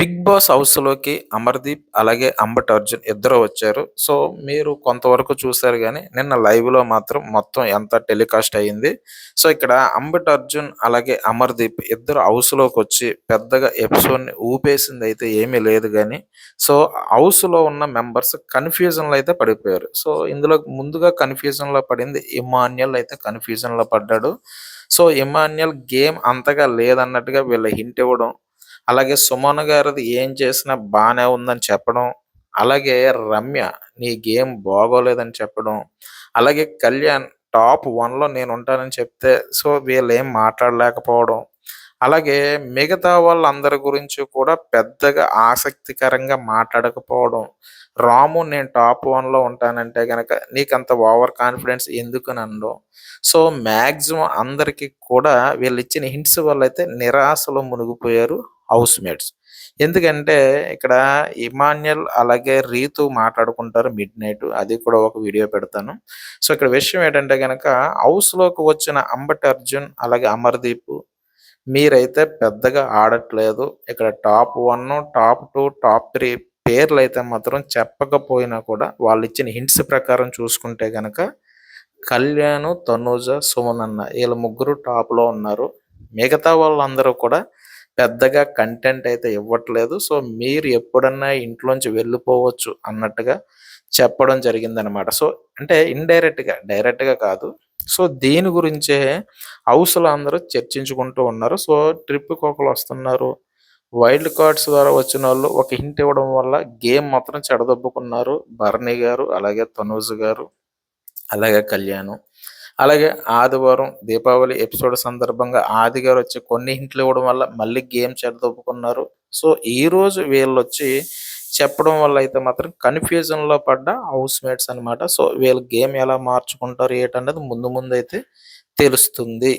Big boss హౌస్‌లోకి అమర్‌దీప్ అలాగే అంబట్ అర్జున్ ఇద్దరు వచ్చారు. సో, మీరు కొంతవరకు చూసారు కానీ నిన్న లైవ్‌లో మాత్రం మొత్తం ఎంత టెలికాస్ట్ అయింది. సో, ఇక్కడ అంబట్ అర్జున్ అలాగే అమర్‌దీప్ ఇద్దరు హౌస్లోకి వచ్చి పెద్దగా ఎపిసోడ్‌ని ఊపేసింది అయితే ఏమీ లేదు కానీ సో, హౌస్‌లో ఉన్న మెంబర్స్ కన్‌ఫ్యూజన్‌లో అయితే పడిపోయారు. సో, ఇందులో ముందుగా కన్‌ఫ్యూజన్‌లో పడింది ఇమాన్యుల్ అయితే కన్‌ఫ్యూజన్‌లో పడ్డాడు. సో, ఇమాన్యుల్ గేమ్ అంతగా లేదన్నట్టుగా వీళ్ళ హింట్ ఇవ్వడం అలాగే సుమన్ గారిది ఏం చేసినా బాగానే ఉందని చెప్పడం. అలాగే రమ్య నీ గేమ్ బాగోలేదని చెప్పడం. అలాగే కళ్యాణ్ టాప్ వన్లో నేను ఉంటానని చెప్తే సో వీళ్ళు ఏం మాట్లాడలేకపోవడం. అలాగే మిగతా వాళ్ళందరి గురించి కూడా పెద్దగా ఆసక్తికరంగా మాట్లాడకపోవడం. రాము నేను టాప్ వన్లో ఉంటానంటే గనుక నీకు అంత ఓవర్ కాన్ఫిడెన్స్ ఎందుకు నన్ను సో మాక్సిమం అందరికీ కూడా వీళ్ళు ఇచ్చిన హింట్స్ వల్లైతే నిరాశలో మునిగిపోయారు హౌస్ మేట్స్. ఎందుకంటే ఇక్కడ ఇమాన్యుల్ అలాగే రీతు మాట్లాడుకుంటారు మిడ్ నైట్. అది కూడా ఒక వీడియో పెడతాను. సో ఇక్కడ విషయం ఏంటంటే గనక హౌస్‌లోకి వచ్చిన అంబటి అర్జున్ అలాగే అమర్‌దీప్ మీరైతే పెద్దగా ఆడట్లేదు. ఇక్కడ top one top two top పేర్లు అయితే మాత్రం చెప్పకపోయినా కూడా వాళ్ళు ఇచ్చిన హింట్స్ ప్రకారం చూసుకుంటే కనుక కళ్యాణ్, తనూజ, సుమనన్న వీళ్ళ ముగ్గురు టాప్‌లో ఉన్నారు. మిగతా వాళ్ళందరూ కూడా పెద్దగా కంటెంట్ అయితే ఇవ్వట్లేదు. సో మీరు ఎప్పుడన్నా ఇంట్లోంచి వెళ్ళిపోవచ్చు అన్నట్టుగా చెప్పడం జరిగిందనమాట. సో అంటే ఇండైరెక్ట్‌గా, డైరెక్ట్‌గా కాదు. సో దీని గురించే హౌస్‌లో అందరూ చర్చించుకుంటూ ఉన్నారు. సో ట్రిప్‌కి ఒకరు వస్తున్నారు వైల్డ్ కార్డ్స్ ద్వారా వచ్చిన వాళ్ళు ఒక హింట్ ఇవ్వడం వల్ల గేమ్ మాత్రం చెడదొబ్బుకున్నారు. భరణి గారు, అలాగే తనూజ్ గారు, అలాగే కళ్యాణ్. అలాగే ఆదివారం దీపావళి ఎపిసోడ్ సందర్భంగా ఆది గారు వచ్చి కొన్ని హింట్లు ఇవ్వడం వల్ల మళ్ళీ గేమ్ చెడదొబ్బుకున్నారు. సో ఈరోజు వీళ్ళొచ్చి చెప్పడం వల్ల అయితే మాత్రం కన్‌ఫ్యూజన్‌లో పడ్డ హౌస్ మేట్స్ అనమాట. సో వీళ్ళు గేమ్ ఎలా మార్చుకుంటారు ఏటన్నది ముందు ముందు అయితే తెలుస్తుంది.